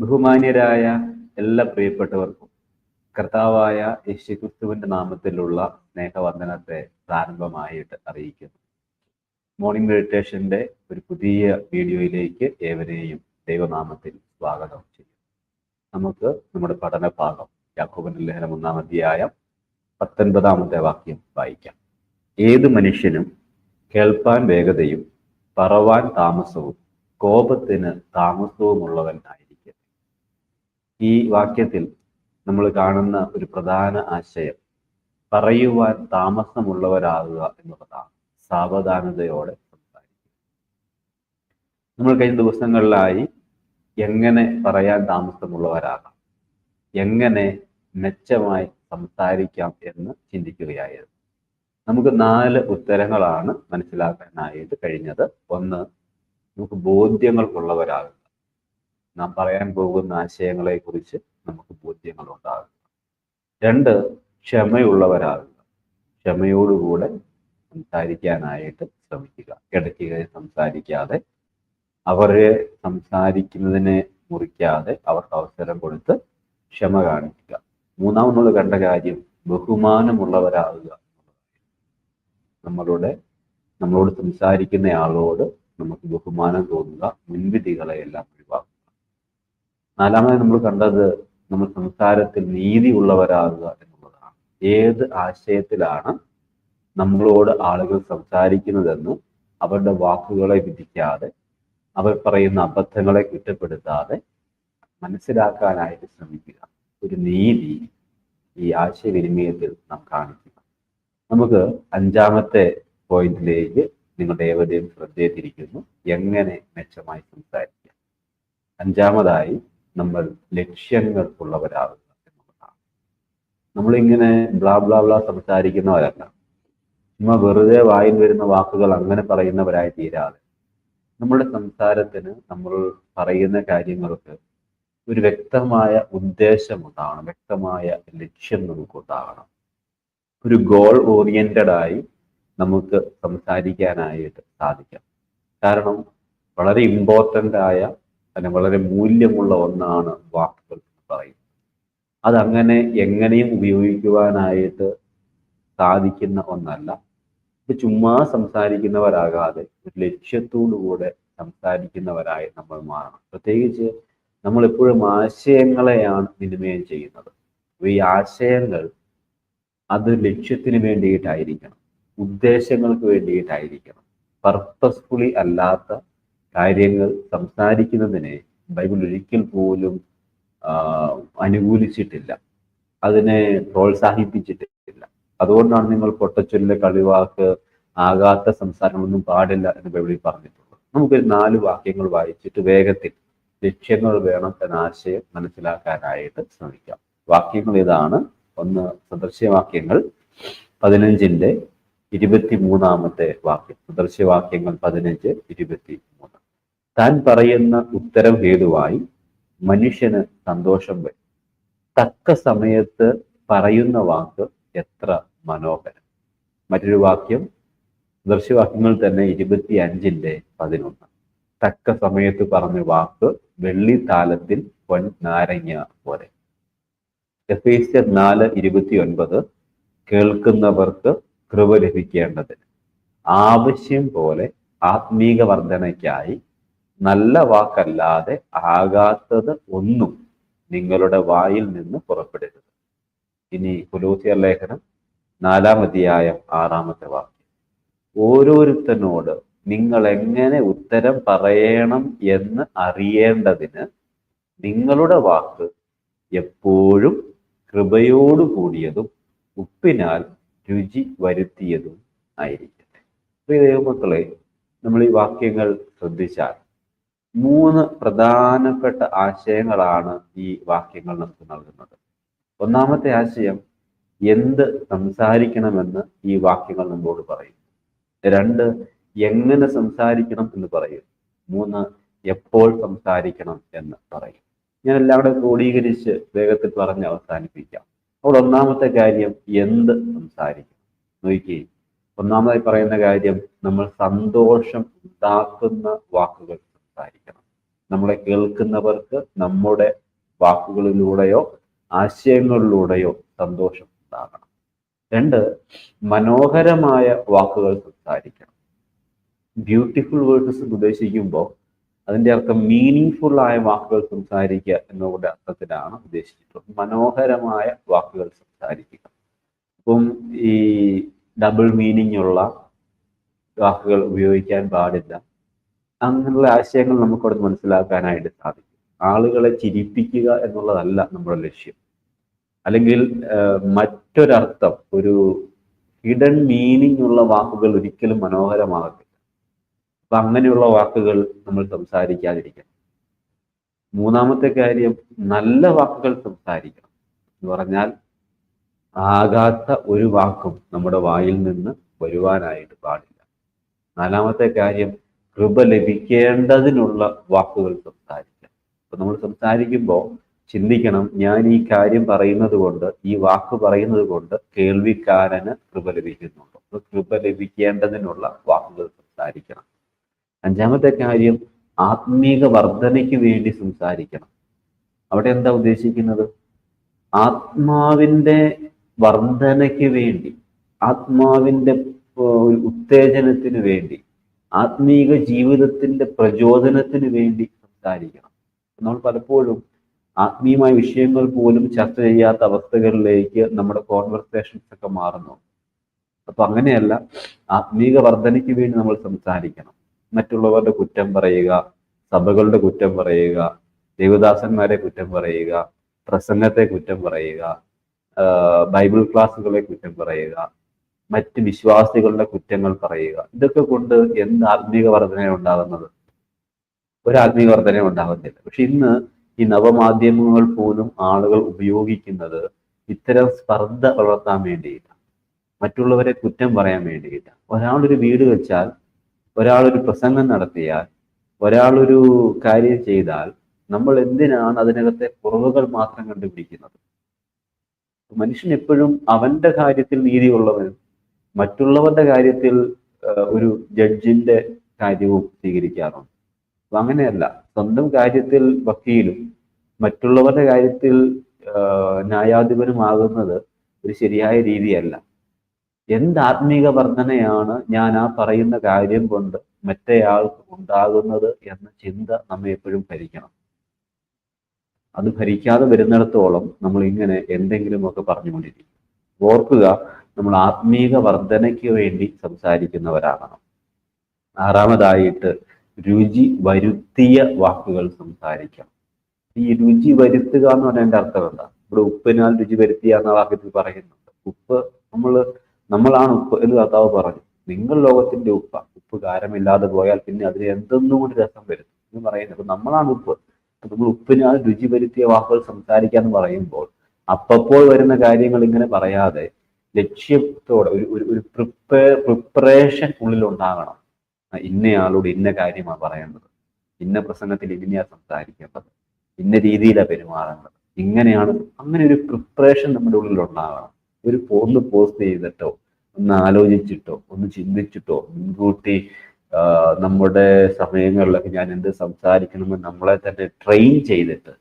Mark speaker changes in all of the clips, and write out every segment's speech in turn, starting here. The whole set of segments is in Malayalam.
Speaker 1: ബഹുമാന്യരായ എല്ലാ പ്രിയപ്പെട്ടവർക്കും കർത്താവായ യേശുക്രിസ്തുവിന്റെ നാമത്തിലുള്ള സ്നേഹവന്ദനത്തെ പ്രാരംഭമായിട്ട് അറിയിക്കുന്നു. മോർണിംഗ് മെഡിറ്റേഷന്റെ ഒരു പുതിയ വീഡിയോയിലേക്ക് ഏവരെയും ദൈവനാമത്തിൽ സ്വാഗതം ചെയ്യും നമുക്ക് നമ്മുടെ പഠന ഭാഗം യാക്കോബന്റെ ലേഖനം ഒന്നാം അധ്യായം പത്തൊൻപതാമത്തെ വാക്യം വായിക്കാം. ഏത് മനുഷ്യനും കേൾപ്പാൻ വേഗതയും പറവാൻ താമസവും കോപത്തിന് താമസവുമുള്ളവനായി ഈ വാക്യത്തിൽ നമ്മൾ കാണുന്ന ഒരു പ്രധാന ആശയം പറയുവാൻ താമസമുള്ളവരാകുക എന്നുള്ളതാണ്. സാവധാനതയോടെ സംസാരിക്കുക. നമ്മൾ കഴിഞ്ഞ ദിവസങ്ങളിലായി എങ്ങനെ പറയാൻ താമസമുള്ളവരാകാം എങ്ങനെ മെച്ചമായി സംസാരിക്കാം എന്ന് ചിന്തിക്കുകയായിരുന്നു. നമുക്ക് നാല് ഉത്തരങ്ങളാണ് മനസ്സിലാക്കാനായിട്ട് കഴിഞ്ഞത്. ഒന്ന് നമുക്ക് ബോധ്യങ്ങൾ നാം പറയാൻ പോകുന്ന ആശയങ്ങളെ കുറിച്ച് നമുക്ക് ബോധ്യങ്ങൾ ഉണ്ടാകുക രണ്ട് ക്ഷമയുള്ളവരാകുക. ക്ഷമയോടുകൂടെ സംസാരിക്കാനായിട്ട് ശ്രമിക്കുക. ഇടയ്ക്ക് സംസാരിക്കാതെ അവരെ സംസാരിക്കുന്നതിനെ മുറിക്കാതെ അവർക്ക് അവസരം കൊടുത്ത് ക്ഷമ കാണിക്കുക. മൂന്നാമത് കണ്ട കാര്യം ബഹുമാനമുള്ളവരാകുക. നമ്മളുടെ നമ്മളോട് സംസാരിക്കുന്ന ആളോട് നമുക്ക് ബഹുമാനം തോന്നുക. മുൻവിധികളെ എല്ലാം ഒഴിവാക്കുക നാലാമത് നമ്മൾ കണ്ടത് നമ്മൾ സംസാരത്തിൽ നീതി ഉള്ളവരാകുക എന്നുള്ളതാണ്. ഏത് ആശയത്തിലാണ് നമ്മളോട് ആളുകൾ സംസാരിക്കുന്നതെന്നും അവരുടെ വാക്കുകളെ വിധിക്കാതെ അവർ പറയുന്ന അബദ്ധങ്ങളെ കുറ്റപ്പെടുത്താതെ മനസ്സിലാക്കാനായിട്ട് ശ്രമിക്കുക. ഒരു നീതി ഈ ആശയവിനിമയത്തിൽ നാം കാണിക്കുക. നമുക്ക് അഞ്ചാമത്തെ പോയിന്റിലേക്ക് നിങ്ങളുടെ ഏവരെയും ശ്രദ്ധയെ തിരിക്കുന്നു എങ്ങനെ മെച്ചമായി സംസാരിക്കാം? അഞ്ചാമതായി നമ്മൾ ലക്ഷ്യങ്ങൾ ഉള്ളവരാകുക എന്നുള്ളതാണ്. നമ്മളിങ്ങനെ ബ്ലാ ബ്ലാ ബ്ലാ സംസാരിക്കുന്നവരല്ല. ചുമ്മാ വെറുതെ വായിൽ വരുന്ന വാക്കുകൾ അങ്ങനെ പറയുന്നവരായി തീരാതെ നമ്മുടെ സംസാരത്തിന് നമ്മൾ പറയുന്ന കാര്യങ്ങൾക്ക് ഒരു വ്യക്തമായ ഉദ്ദേശം ഉണ്ടാകണം വ്യക്തമായ ലക്ഷ്യം നമുക്കുണ്ടാകണം ഒരു ഗോൾ ഓറിയന്റഡ് ആയി നമുക്ക് സംസാരിക്കാനായിട്ട് സാധിക്കാം. കാരണം വളരെ ഇമ്പോർട്ടന്റ് ആയ അല്ലെങ്കിൽ വളരെ മൂല്യമുള്ള ഒന്നാണ് വാക്കുകൾ എന്ന് പറയുന്നത്. അതങ്ങനെ എങ്ങനെയും ഉപയോഗിക്കുവാനായിട്ട് സാധിക്കുന്ന ഒന്നല്ല. ഇത് ചുമ്മാ സംസാരിക്കുന്നവരാകാതെ ഒരു ലക്ഷ്യത്തോടു കൂടെ സംസാരിക്കുന്നവരായി നമ്മൾ മാറണം. പ്രത്യേകിച്ച് നമ്മൾ എപ്പോഴും ആശയങ്ങളെയാണ് വിനിമയം ചെയ്യുന്നത്. ഈ ആശയങ്ങൾ അത് ലക്ഷ്യത്തിന് വേണ്ടിയിട്ടായിരിക്കണം. ഉദ്ദേശങ്ങൾക്ക് വേണ്ടിയിട്ടായിരിക്കണം. പർപ്പസ്ഫുള്ളി അല്ലാത്ത കാര്യങ്ങൾ സംസാരിക്കുന്നതിനെ ബൈബിൾ ഒരിക്കൽ പോലും അനുകൂലിച്ചിട്ടില്ല. അതിനെ പ്രോത്സാഹിപ്പിച്ചിട്ടില്ല. അതുകൊണ്ടാണ് നിങ്ങൾ പൊട്ടച്ചൊല്ല് കളിവാക്ക് ആകാത്ത സംസാരമൊന്നും പാടില്ല എന്ന് ബൈബിളിൽ പറഞ്ഞിട്ടുള്ളത്. നമുക്കൊരു നാല് വാക്യങ്ങൾ വായിച്ചിട്ട് വേഗത്തിൽ ലക്ഷ്യങ്ങൾ വേണം എന്ന ആശയം മനസ്സിലാക്കാനായിട്ട് ശ്രമിക്കാം. വാക്യങ്ങൾ ഇതാണ്. ഒന്ന് സദൃശ്യവാക്യങ്ങൾ പതിനഞ്ചിന്റെ ഇരുപത്തി മൂന്നാമത്തെ വാക്യം. സദൃശ്യവാക്യങ്ങൾ പതിനഞ്ച് ഇരുപത്തി മൂന്ന് താൻ പറയുന്ന ഉത്തരം ഹേതുവായി മനുഷ്യന് സന്തോഷം വരും. തക്ക സമയത്ത് പറയുന്ന വാക്ക് എത്ര മനോഹരം. മറ്റൊരു വാക്യം ദൃശ്യവാക്യങ്ങൾ തന്നെ ഇരുപത്തി അഞ്ചിന്റെ പതിനൊന്ന്. തക്ക സമയത്ത് പറഞ്ഞ വാക്ക് വെള്ളി താലത്തിൽ പൊൻ നാരങ്ങ പോലെ. എഫേസ്യർ നാല് ഇരുപത്തി ഒൻപത് കേൾക്കുന്നവർക്ക് കൃപ ലഭിക്കേണ്ടതിന് ആവശ്യം പോലെ ആത്മീക വർധനയ്ക്കായി നല്ല വാക്കല്ലാതെ ആകാത്തത് ഒന്നും നിങ്ങളുടെ വായിൽ നിന്ന് പുറപ്പെടരുത്. ഇനി കുലൂസിയർ ലേഖനം നാലാം ആറാമത്തെ വാക്യം. ഓരോരുത്തനോട് നിങ്ങൾ എങ്ങനെ ഉത്തരം പറയണം എന്ന് അറിയേണ്ടതിന് നിങ്ങളുടെ വാക്ക് എപ്പോഴും കൃപയോടു കൂടിയതും ഉപ്പിനാൽ രുചി വരുത്തിയതും ആയിരിക്കട്ടെ. പ്രിയ ദൈവമക്കളെ നമ്മൾ ഈ വാക്യങ്ങൾ ശ്രദ്ധിച്ചാൽ മൂന്ന് പ്രധാനപ്പെട്ട ആശയങ്ങളാണ് ഈ വാക്യങ്ങൾ നമുക്ക് നൽകുന്നത്. ഒന്നാമത്തെ ആശയം എന്ത് സംസാരിക്കണമെന്ന് ഈ വാക്യങ്ങൾ നമ്മോട് പറയും. രണ്ട് എങ്ങനെ സംസാരിക്കണം എന്ന് പറയും. മൂന്ന് എപ്പോൾ സംസാരിക്കണം എന്ന് പറയും. ഞാൻ എല്ലാവരും ക്രോഡീകരിച്ച് വേഗത്തിൽ പറഞ്ഞ് അവസാനിപ്പിക്കാം. അപ്പോൾ ഒന്നാമത്തെ കാര്യം എന്ത് സംസാരിക്കണം? നോക്കി ഒന്നാമതായി പറയുന്ന കാര്യം നമ്മൾ സന്തോഷം ഉണ്ടാക്കുന്ന വാക്കുകൾ സംസാരിക്കണം നമ്മളെ കേൾക്കുന്നവർക്ക് നമ്മുടെ വാക്കുകളിലൂടെയോ ആശയങ്ങളിലൂടെയോ സന്തോഷം ഉണ്ടാകണം. രണ്ട് മനോഹരമായ വാക്കുകൾ സംസാരിക്കണം. ബ്യൂട്ടിഫുൾ വേർഡ്സ് ഉദ്ദേശിക്കുമ്പോൾ അതിന്റെ അർത്ഥം മീനിങ് ഫുൾ ആയ വാക്കുകൾ സംസാരിക്കുക എന്നുള്ള അർത്ഥത്തിലാണ് ഉദ്ദേശിച്ചിട്ടുള്ളത്. മനോഹരമായ വാക്കുകൾ സംസാരിക്കുക. അപ്പം ഈ ഡബിൾ മീനിങ് ഉള്ള വാക്കുകൾ ഉപയോഗിക്കാൻ പാടില്ല. അങ്ങനെയുള്ള ആശയങ്ങൾ നമുക്കവിടെ മനസ്സിലാക്കാനായിട്ട് സാധിക്കും. ആളുകളെ ചിരിപ്പിക്കുക എന്നുള്ളതല്ല നമ്മുടെ ലക്ഷ്യം. അല്ലെങ്കിൽ മറ്റൊരർത്ഥം ഒരു ഹിഡൻ മീനിങ് ഉള്ള വാക്കുകൾ ഒരിക്കലും മനോഹരമാകത്തില്ല. അപ്പൊ അങ്ങനെയുള്ള വാക്കുകൾ നമ്മൾ സംസാരിക്കാതിരിക്കണം. മൂന്നാമത്തെ കാര്യം നല്ല വാക്കുകൾ സംസാരിക്കണം. എന്ന് പറഞ്ഞാൽ ആകാത്ത ഒരു വാക്കും നമ്മുടെ വായിൽ നിന്ന് വരുവാനായിട്ട് പാടില്ല. നാലാമത്തെ കാര്യം കൃപ ലഭിക്കേണ്ടതിനുള്ള വാക്കുകൾ സംസാരിക്കാം. അപ്പൊ നമ്മൾ സംസാരിക്കുമ്പോൾ ചിന്തിക്കണം ഞാൻ ഈ കാര്യം പറയുന്നത് കൊണ്ട് ഈ വാക്ക് പറയുന്നത് കൊണ്ട് കേൾവിക്കാരന് കൃപ ലഭിക്കുന്നുണ്ടോ? കൃപ ലഭിക്കേണ്ടതിനുള്ള വാക്കുകൾ സംസാരിക്കണം. അഞ്ചാമത്തെ കാര്യം ആത്മീക വർധനയ്ക്ക് വേണ്ടി സംസാരിക്കണം. അവിടെ എന്താ ഉദ്ദേശിക്കുന്നത്? ആത്മാവിന്റെ വർധനയ്ക്ക് വേണ്ടി ആത്മാവിന്റെ ഒരു ഉത്തേജനത്തിന് വേണ്ടി ആത്മീക ജീവിതത്തിന്റെ പ്രചോദനത്തിന് വേണ്ടി സംസാരിക്കണം. നമ്മൾ പലപ്പോഴും ആത്മീയമായ വിഷയങ്ങൾ പോലും ചർച്ച ചെയ്യാത്ത അവസ്ഥകളിലേക്ക് നമ്മുടെ കോൺവെർസേഷൻസ് ഒക്കെ മാറുന്നു. അപ്പൊ അങ്ങനെയല്ല ആത്മീക വർധനയ്ക്ക് വേണ്ടി നമ്മൾ സംസാരിക്കണം. മറ്റുള്ളവരുടെ കുറ്റം പറയുക സഭകളുടെ കുറ്റം പറയുക ദേവദാസന്മാരെ കുറ്റം പറയുക പ്രസംഗത്തെ കുറ്റം പറയുക ബൈബിൾ ക്ലാസ്സുകളെ കുറ്റം പറയുക മറ്റ് വിശ്വാസികളുടെ കുറ്റങ്ങൾ പറയുക. ഇതൊക്കെ കൊണ്ട് എന്ത് ആത്മീക വർധന ഉണ്ടാകുന്നത്? ഒരു ആത്മീക വർധന ഉണ്ടാകുന്നില്ല പക്ഷെ ഇന്ന് ഈ നവമാധ്യമങ്ങൾ പോലും ആളുകൾ ഉപയോഗിക്കുന്നത് ഇത്തരം സ്പർദ്ധ വളർത്താൻ വേണ്ടിയിട്ടാണ്. മറ്റുള്ളവരെ കുറ്റം പറയാൻ വേണ്ടിയിട്ടാണ്. ഒരാളൊരു വീട് വെച്ചാൽ ഒരാളൊരു പ്രസംഗം നടത്തിയാൽ ഒരാളൊരു കാര്യം ചെയ്താൽ നമ്മൾ എന്തിനാണ് അതിനകത്തെ കുറവുകൾ മാത്രം കണ്ടുപിടിക്കുന്നത്? മനുഷ്യൻ എപ്പോഴും അവന്റെ കാര്യത്തിൽ നീതിയുള്ളവനും മറ്റുള്ളവരുടെ കാര്യത്തിൽ ഒരു ജഡ്ജിന്റെ കാര്യവും സ്വീകരിക്കാറുണ്ട്. അപ്പൊ അങ്ങനെയല്ല. സ്വന്തം കാര്യത്തിൽ വക്കീലും മറ്റുള്ളവരുടെ കാര്യത്തിൽ ന്യായാധിപനുമാകുന്നത് ഒരു ശരിയായ രീതിയല്ല. എന്ത് ആത്മീക വർധനയാണ് ഞാൻ ആ പറയുന്ന കാര്യം കൊണ്ട് മറ്റേയാൾക്ക് ഉണ്ടാകുന്നത് എന്ന ചിന്ത നമ്മെ എപ്പോഴും ഭരിക്കണം. അത് ഭരിക്കാതെ വരുന്നിടത്തോളം നമ്മൾ ഇങ്ങനെ എന്തെങ്കിലുമൊക്കെ പറഞ്ഞുകൊണ്ടിരിക്കും. ഓർക്കുക നമ്മൾ ആത്മീക വർധനയ്ക്ക് വേണ്ടി സംസാരിക്കുന്നവരാകണം. ആറാമതായിട്ട് രുചി വരുത്തിയ വാക്കുകൾ സംസാരിക്കണം. ഈ രുചി വരുത്തുക എന്ന് പറഞ്ഞതിന്റെ അർത്ഥം എന്താ? ഇവിടെ ഉപ്പിനാൽ രുചി വരുത്തിയ എന്ന വാക്യത്തിൽ പറയുന്നുണ്ട്. ഉപ്പ് നമ്മൾ നമ്മളാണ് ഉപ്പ് എന്ന് കർത്താവ് പറഞ്ഞു. നിങ്ങൾ ലോകത്തിന്റെ ഉപ്പ. ഉപ്പ് കാരമില്ലാതെ പോയാൽ പിന്നെ അതിന് എന്തെന്നും കൊണ്ട് രസം വരും? എന്ന് പറയുന്നത് അപ്പൊ നമ്മളാണ് ഉപ്പ്. നമ്മൾ ഉപ്പിനാൽ രുചി വരുത്തിയ വാക്കുകൾ സംസാരിക്കാന്ന് പറയുമ്പോൾ അപ്പപ്പോൾ വരുന്ന കാര്യങ്ങൾ ഇങ്ങനെ പറയാതെ ലക്ഷ്യത്തോടെ ഒരു ഒരു ഒരു പ്രിപ്പയർ പ്രിപ്പറേഷൻ ഉള്ളിലുണ്ടാകണം ഇന്നയാളോട് ഇന്ന കാര്യമാണ് പറയേണ്ടത്. ഇന്ന പ്രസംഗത്തിൽ ഇതിനെയാണ് സംസാരിക്കേണ്ടത്. ഇന്ന രീതിയിലാണ് പെരുമാറേണ്ടത്. ഇങ്ങനെയാണ് അങ്ങനെ ഒരു പ്രിപ്പറേഷൻ നമ്മുടെ ഉള്ളിൽ ഉണ്ടാകണം. ഒരു ഒന്ന് പോസ്റ്റ് ചെയ്തിട്ടോ ഒന്ന് ആലോചിച്ചിട്ടോ ഒന്ന് ചിന്തിച്ചിട്ടോ മുൻകൂട്ടി നമ്മുടെ സമയങ്ങളിലൊക്കെ ഞാൻ എന്ത് സംസാരിക്കണമെന്ന് നമ്മളെ തന്നെ ട്രെയിൻ ചെയ്തിട്ട്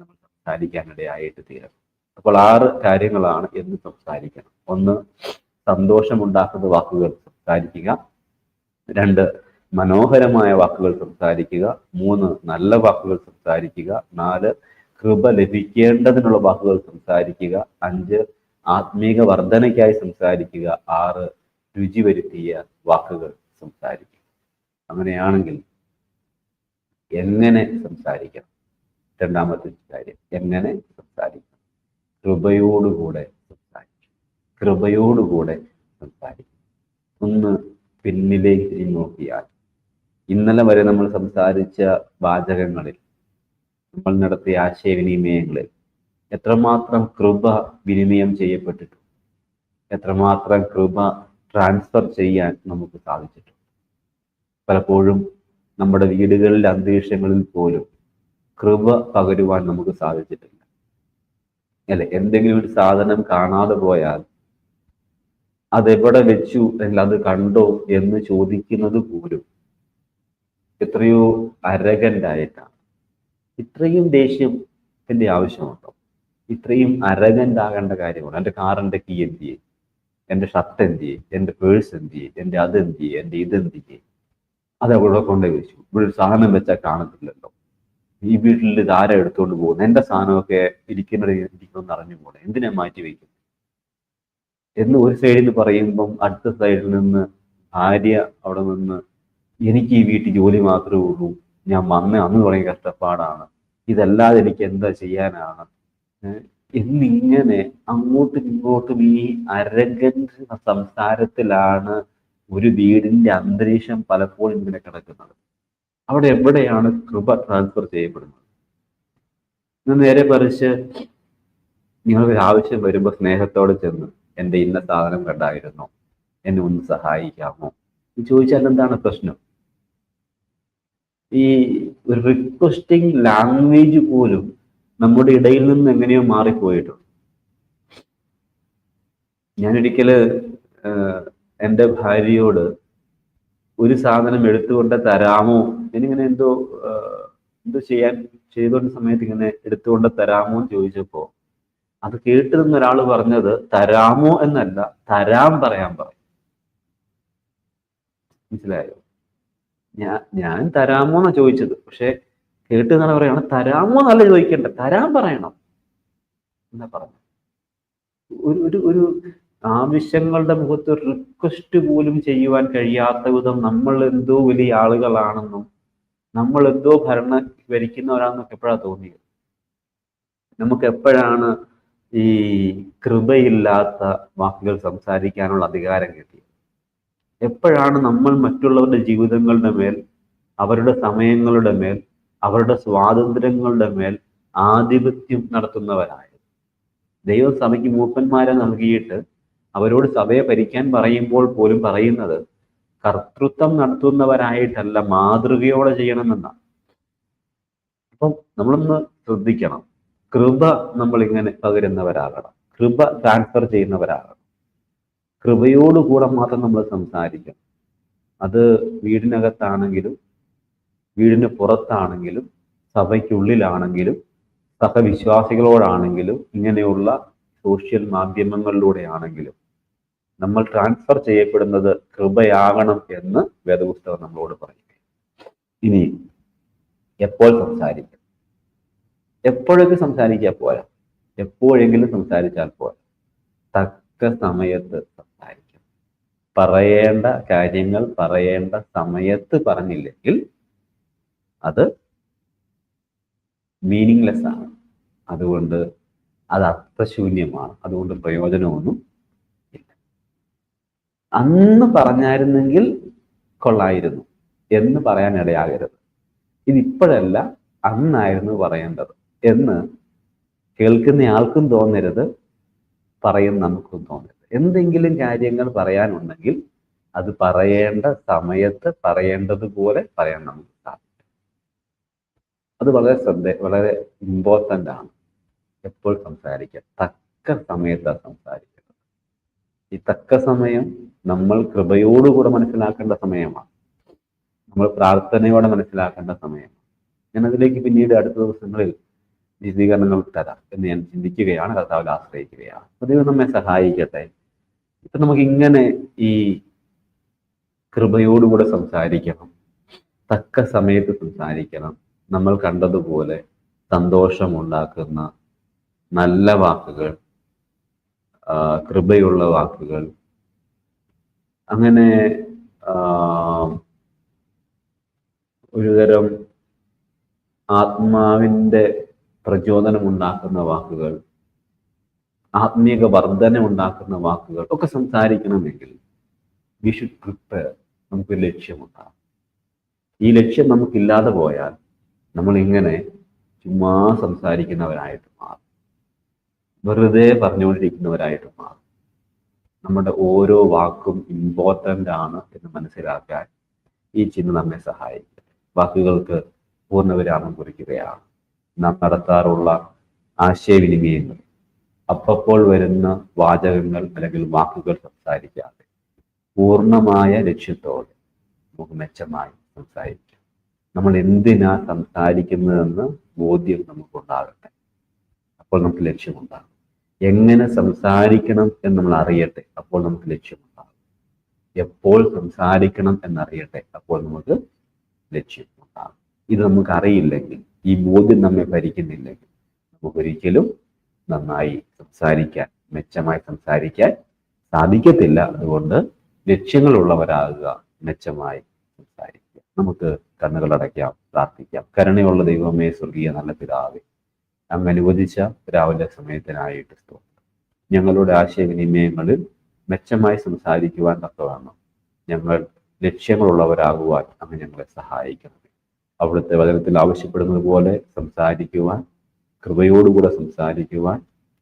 Speaker 1: നമ്മൾ സംസാരിക്കാനിടയായിട്ട് തീരണം. അപ്പോൾ ആറ് കാര്യങ്ങളാണ് എന്ന് സംസാരിക്കണം. ഒന്ന് സന്തോഷമുണ്ടാക്കുന്ന വാക്കുകൾ സംസാരിക്കുക. രണ്ട് മനോഹരമായ വാക്കുകൾ സംസാരിക്കുക. മൂന്ന് നല്ല വാക്കുകൾ സംസാരിക്കുക. നാല് കൃപ ലഭിക്കേണ്ടതിനുള്ള വാക്കുകൾ സംസാരിക്കുക. അഞ്ച് ആത്മീക വർധനയ്ക്കായി സംസാരിക്കുക. ആറ് രുചി വരുത്തിയ വാക്കുകൾ സംസാരിക്കുക. അങ്ങനെയാണെങ്കിൽ എങ്ങനെ സംസാരിക്കണം? രണ്ടാമത്തെ കാര്യം എങ്ങനെ സംസാരിക്കണം? കൃപയോടുകൂടെ സംസാരിക്കും. കൃപയോടുകൂടെ സംസാരിക്കും. ഒന്ന് പിന്നിലേക്ക് നോക്കിയാൽ ഇന്നലെ വരെ നമ്മൾ സംസാരിച്ച വാചകങ്ങളിൽ നമ്മൾ നടത്തിയ ആശയവിനിമയങ്ങളിൽ എത്രമാത്രം കൃപ വിനിമയം ചെയ്യപ്പെട്ടിട്ടുണ്ട്. എത്രമാത്രം കൃപ ട്രാൻസ്ഫർ ചെയ്യാൻ നമുക്ക് സാധിച്ചിട്ടുണ്ട്. പലപ്പോഴും നമ്മുടെ വീടുകളിലെ അന്തരീക്ഷങ്ങളിൽ പോലും കൃപ പകരുവാൻ നമുക്ക് സാധിച്ചിട്ടില്ല. അല്ലെ? എന്തെങ്കിലും ഒരു സാധനം കാണാതെ പോയാൽ അതെവിടെ വെച്ചു അല്ല അത് കണ്ടോ എന്ന് ചോദിക്കുന്നത് പോലും എത്രയോ അരകന്റായിട്ടാണ് ഇത്രയും ദേഷ്യത്തിന്റെ ആവശ്യമുണ്ടോ? ഇത്രയും അരഗന്റ് ആകേണ്ട കാര്യമാണ് എന്റെ കാറിന്റെ കീ എന്ത് ചെയ്യും? എന്റെ ഷർട്ട് എന്ത് ചെയ്യും? എന്റെ പേഴ്സ് എന്ത് ചെയ്യും? എന്റെ അത് എന്ത് ചെയ്യും? എന്റെ ഇത് എന്ത് ചെയ്യും? അത് കൊണ്ടേ വെച്ചു? ഇവിടെ ഒരു സാധനം വെച്ചാൽ കാണത്തില്ലല്ലോ. ഈ വീട്ടിൽ ഇത് ആരാ എടുത്തുകൊണ്ട് പോകുന്നത് എന്റെ സാധനമൊക്കെ ഇരിക്കുന്നത് ഇരിക്കുമെന്ന് അറിഞ്ഞു പോകണം എന്തിനാ മാറ്റി വയ്ക്കും എന്ന് ഒരു സൈഡിൽ നിന്ന് പറയുമ്പം അടുത്ത സൈഡിൽ നിന്ന് ഭാര്യ അവിടെ നിന്ന് എനിക്ക് ഈ വീട്ടിൽ ജോലി മാത്രമേ ഉള്ളൂ. ഞാൻ വന്ന അന്ന് തുടങ്ങിയ കഷ്ടപ്പാടാണ്. ഇതല്ലാതെ എനിക്ക് എന്താ ചെയ്യാനാണ്? എന്നിങ്ങനെ അങ്ങോട്ടും ഇങ്ങോട്ടും ഈ അരകൻ സംസാരത്തിലാണ് ഒരു വീടിന്റെ അന്തരീക്ഷം പലപ്പോഴും ഇങ്ങനെ കിടക്കുന്നത്. അവിടെ എവിടെയാണ് കൃപ ട്രാൻസ്ഫർ ചെയ്യപ്പെടുന്നത്? ഇന്ന് നേരെ പറിച്ച് നിങ്ങൾക്ക് ആവശ്യം വരുമ്പോൾ സ്നേഹത്തോടെ ചെന്ന് എന്റെ ഇന്ന സാധനം കണ്ടായിരുന്നോ? എന്നെ ഒന്ന് സഹായിക്കാമോ? ചോദിച്ചാൽ എന്താണ് പ്രശ്നം? ഈ റിക്വസ്റ്റിംഗ് ലാംഗ്വേജ് പോലും നമ്മുടെ ഇടയിൽ നിന്ന് എങ്ങനെയോ മാറിപ്പോയിട്ടുണ്ട്. ഞാനൊരിക്കൽ എന്റെ ഭാര്യയോട് ഒരു സാധനം എടുത്തുകൊണ്ട് തരാമോ? ഞാനിങ്ങനെ എന്തോ എന്തോ ചെയ്യാൻ ചെയ്തുകൊണ്ട സമയത്ത് ഇങ്ങനെ എടുത്തുകൊണ്ട് തരാമോ എന്ന് ചോദിച്ചപ്പോ അത് കേട്ട് നിന്ന് ഒരാൾ പറഞ്ഞത് തരാമോ എന്നല്ല തരാം പറയാൻ പറയും. മനസ്സിലായോ? ഞാൻ ഞാൻ തരാമോ എന്നാ ചോദിച്ചത്. പക്ഷെ കേട്ട് എന്നാണ് പറയണം തരാമോ എന്നല്ല ചോദിക്കണ്ട തരാൻ പറയണം. എന്നാ പറഞ്ഞു ഒരു ഒരു ആവശ്യങ്ങളുടെ മുഖത്ത് റിക്വസ്റ്റ് പോലും ചെയ്യുവാൻ കഴിയാത്ത വിധം നമ്മൾ എന്തോ വലിയ ആളുകളാണെന്നും നമ്മൾ എന്തോ ഭരണ ഭരിക്കുന്നവരാണെന്നൊക്കെ എപ്പോഴാണ് തോന്നിയത്? നമുക്ക് എപ്പോഴാണ് ഈ കൃപയില്ലാത്ത വാക്കുകൾ സംസാരിക്കാനുള്ള അധികാരം കിട്ടിയത്? എപ്പോഴാണ് നമ്മൾ മറ്റുള്ളവരുടെ ജീവിതങ്ങളുടെ മേൽ അവരുടെ സമയങ്ങളുടെ മേൽ അവരുടെ സ്വാതന്ത്ര്യങ്ങളുടെ മേൽ ആധിപത്യം നടത്തുന്നവരായത്? ദൈവം സഭയ്ക്ക് മൂപ്പന്മാരെ നൽകിയിട്ട് അവരോട് സഭയെ ഭരിക്കാൻ പറയുമ്പോൾ പോലും പറയുന്നത് കർത്തൃത്വം നടത്തുന്നവരായിട്ടല്ല മാതൃകയോടെ ചെയ്യണമെന്നാണ്. അപ്പം നമ്മളൊന്ന് ശ്രദ്ധിക്കണം. കൃപ നമ്മൾ ഇങ്ങനെ പകരുന്നവരാകണം. കൃപ ട്രാൻസ്ഫർ ചെയ്യുന്നവരാകണം. കൃപയോടുകൂടെ മാത്രം നമ്മൾ സംസാരിക്കണം. അത് വീടിനകത്താണെങ്കിലും വീടിന് പുറത്താണെങ്കിലും സഭയ്ക്കുള്ളിലാണെങ്കിലും സഹവിശ്വാസികളോടാണെങ്കിലും ഇങ്ങനെയുള്ള സോഷ്യൽ മാധ്യമങ്ങളിലൂടെയാണെങ്കിലും നമ്മൾ ട്രാൻസ്ഫർ ചെയ്യപ്പെടുന്നത് കൃപയാകണം എന്ന് വേദപുസ്തകം നമ്മളോട് പറയുക ഇനി എപ്പോൾ സംസാരിക്കും? എപ്പോഴൊക്കെ സംസാരിക്കാൻ പോരാ? എപ്പോഴെങ്കിലും സംസാരിച്ചാൽ പോരാ. തക്ക സമയത്ത് സംസാരിക്കണം പറയേണ്ട കാര്യങ്ങൾ പറയേണ്ട സമയത്ത് പറഞ്ഞില്ലെങ്കിൽ അത് മീനിങ്ലെസ് ആണ്. അതുകൊണ്ട് അത് അർത്ഥശൂന്യമാണ്. അതുകൊണ്ട് പ്രയോജനമൊന്നും അന്ന് പറഞ്ഞായിരുന്നെങ്കിൽ കൊള്ളായിരുന്നു എന്ന് പറയാൻ ഇടയാകരുത്. ഇതിപ്പോഴല്ല അന്നായിരുന്നു പറയേണ്ടത് എന്ന് കേൾക്കുന്ന ആൾക്കും തോന്നരുത് പറയും നമുക്കും തോന്നരുത്. എന്തെങ്കിലും കാര്യങ്ങൾ പറയാനുണ്ടെങ്കിൽ അത് പറയേണ്ട സമയത്ത് പറയേണ്ടതുപോലെ പറയാൻ നമുക്ക് സാധിക്കും. അത് വളരെ ശ്രദ്ധ വളരെ ഇമ്പോർട്ടന്റ് ആണ്. എപ്പോൾ സംസാരിക്കാം? തക്ക സമയത്താണ് സംസാരിക്കുന്നത് ഈ തക്ക സമയം നമ്മൾ കൃപയോടുകൂടെ മനസ്സിലാക്കേണ്ട സമയമാണ്. നമ്മൾ പ്രാർത്ഥനയോടെ മനസ്സിലാക്കേണ്ട സമയമാണ്. ഞാൻ അതിലേക്ക് പിന്നീട് അടുത്ത ദിവസങ്ങളിൽ വിശദീകരണങ്ങൾ തരാം എന്ന് ഞാൻ ചിന്തിക്കുകയാണ് കർത്താവിൽ ആശ്രയിക്കുകയാണ്. ദൈവം നമ്മെ സഹായിക്കട്ടെ. ഇപ്പൊ നമുക്ക് ഇങ്ങനെ ഈ കൃപയോടുകൂടെ സംസാരിക്കണം തക്ക സമയത്ത് സംസാരിക്കണം നമ്മൾ കണ്ടതുപോലെ സന്തോഷമുണ്ടാക്കുന്ന നല്ല വാക്കുകൾ കൃപയുള്ള വാക്കുകൾ. അങ്ങനെ ഒരുതരം ആത്മാവിന്റെ പ്രചോദനമുണ്ടാക്കുന്ന വാക്കുകൾ ആത്മീക വർധന ഉണ്ടാക്കുന്ന വാക്കുകൾ ഒക്കെ സംസാരിക്കണമെങ്കിൽ വി ഷുഡ് പ്രിപ്പയർ നമുക്ക് ലക്ഷ്യമുണ്ടാകും ഈ ലക്ഷ്യം നമുക്കില്ലാതെ പോയാൽ നമ്മൾ ഇങ്ങനെ ചുമ്മാ സംസാരിക്കുന്നവരായിട്ട് മാറും. വെറുതെ പറഞ്ഞുകൊണ്ടിരിക്കുന്നവരായിട്ട് മാറും. നമ്മുടെ ഓരോ വാക്കും ഇമ്പോർട്ടന്റ് ആണ് എന്ന് മനസ്സിലാക്കാൻ ഈ ചിന്ത നമ്മെ സഹായിക്കും. വാക്കുകൾക്ക് പൂർണവിരാമം കുറിക്കുകയാണ്. നാം നടത്താറുള്ള ആശയവിനിമയങ്ങൾ അപ്പപ്പോൾ വരുന്ന വാചകങ്ങൾ അല്ലെങ്കിൽ വാക്കുകൾ സംസാരിക്കാതെ പൂർണമായ ലക്ഷ്യത്തോടെ നമുക്ക് മെച്ചമായി സംസാരിക്കാം. നമ്മൾ എന്തിനാ സംസാരിക്കുന്നതെന്ന് ബോധ്യം നമുക്കുണ്ടാകട്ടെ. അപ്പോൾ നമുക്ക് ലക്ഷ്യമുണ്ടാകും. എങ്ങനെ സംസാരിക്കണം എന്ന് നമ്മൾ അറിയട്ടെ അപ്പോൾ നമുക്ക് ലക്ഷ്യമുണ്ടാകും. എപ്പോൾ സംസാരിക്കണം എന്നറിയട്ടെ അപ്പോൾ നമുക്ക് ലക്ഷ്യമുണ്ടാകും. ഇത് നമുക്ക് അറിയില്ലെങ്കിൽ ഈ ബോധ്യം നമ്മെ ഭരിക്കുന്നില്ലെങ്കിൽ നമുക്കൊരിക്കലും നന്നായി സംസാരിക്കാൻ മെച്ചമായി സംസാരിക്കാൻ സാധിക്കത്തില്ല. അതുകൊണ്ട് ലക്ഷ്യങ്ങളുള്ളവരാകുക മെച്ചമായി സംസാരിക്കുക. നമുക്ക് കണ്ണുകളടയ്ക്കാം പ്രാർത്ഥിക്കാം. കരുണയുള്ള ദൈവമേ സ്വർഗീയ നല്ല പിതാവേ അങ്ങ് അനുവദിച്ച രാവിലെ സമയത്തിനായിട്ട് ഞങ്ങളുടെ ആശയവിനിമയങ്ങളിൽ മെച്ചമായി സംസാരിക്കുവാൻ തക്കവണ്ണം ഞങ്ങൾ ലക്ഷ്യങ്ങളുള്ളവരാകുവാൻ അങ്ങ് ഞങ്ങളെ സഹായിക്കണം. അവിടുത്തെ വചനത്തിൽ ആവശ്യപ്പെടുന്നത് പോലെ സംസാരിക്കുവാൻ കൃപയോടുകൂടെ സംസാരിക്കുവാൻ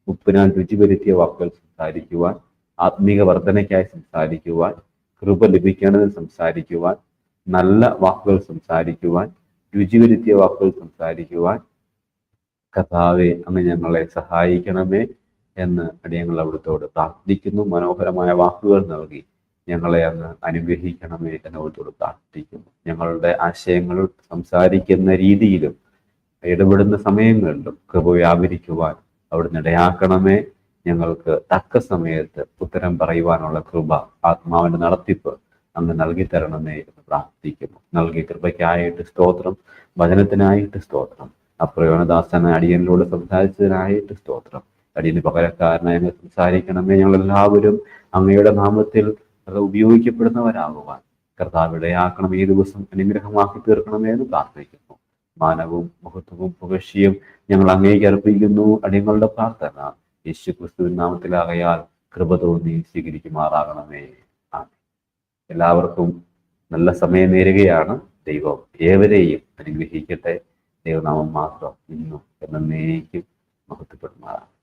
Speaker 1: ഉപ്പിനാൽ രുചി വരുത്തിയ വാക്കുകൾ സംസാരിക്കുവാൻ ആത്മീക വർധനയ്ക്കായി സംസാരിക്കുവാൻ കൃപ ലഭിക്കേണ്ടതിന് സംസാരിക്കുവാൻ നല്ല വാക്കുകൾ സംസാരിക്കുവാൻ രുചി വരുത്തിയ വാക്കുകൾ സംസാരിക്കുവാൻ കഥാവെ അങ്ങ് ഞങ്ങളെ സഹായിക്കണമേ എന്ന് അടിയങ്ങൾ അവിടുത്തോട് പ്രാർത്ഥിക്കുന്നു. മനോഹരമായ വാക്കുകൾ നൽകി ഞങ്ങളെ അങ്ങ് അനുഗ്രഹിക്കണമേ എന്ന് അവിടുത്തോട് പ്രാർത്ഥിക്കുന്നു. ഞങ്ങളുടെ ആശയങ്ങൾ സംസാരിക്കുന്ന രീതിയിലും ഇടപെടുന്ന സമയങ്ങളിലും കൃപ വ്യാപരിക്കുവാൻ അവിടുന്ന് ഇടയാക്കണമേ. ഞങ്ങൾക്ക് തക്ക സമയത്ത് ഉത്തരം പറയുവാനുള്ള കൃപ ആത്മാവിന്റെ നടത്തിപ്പ് അങ്ങ് നൽകി തരണമേ എന്ന് പ്രാർത്ഥിക്കുന്നു. നൽകിയ കൃപയ്ക്കായിട്ട് സ്തോത്രം വചനത്തിനായിട്ട് സ്തോത്രം. അപ്രയോണദാസന അടിയനിലൂടെ സംസാരിച്ചതിനായിട്ട് സ്തോത്രം. അടിയന് പകരക്കാരനായി സംസാരിക്കണമേ. ഞങ്ങൾ എല്ലാവരും അങ്ങയുടെ നാമത്തിൽ ഉപയോഗിക്കപ്പെടുന്നവരാകുവാൻ. കർത്താവ് ഇടയാക്കണം ഈ ദിവസം അനുഗ്രഹമാക്കി തീർക്കണമേ എന്ന് പ്രാർത്ഥിക്കുന്നു. മാനവും മഹത്വവും പുകഴ്ചയും ഞങ്ങൾ അങ്ങേക്ക് അർപ്പിക്കുന്നു. അടിയങ്ങളുടെ പ്രാർത്ഥന യേശു ക്രിസ്തുവിൻ നാമത്തിലാകയാൽ കൃപ തോന്നി സ്വീകരിക്കുമാറാകണമേ. എല്ലാവർക്കും നല്ല സമയം നേരുകയാണ്. ദൈവം ഏവരെയും അനുഗ്രഹിക്കട്ടെ. ദൈവനാമം മാത്രം ഇന്നും എന്നേക്കും മഹത്വപ്പെടുമാറാണ്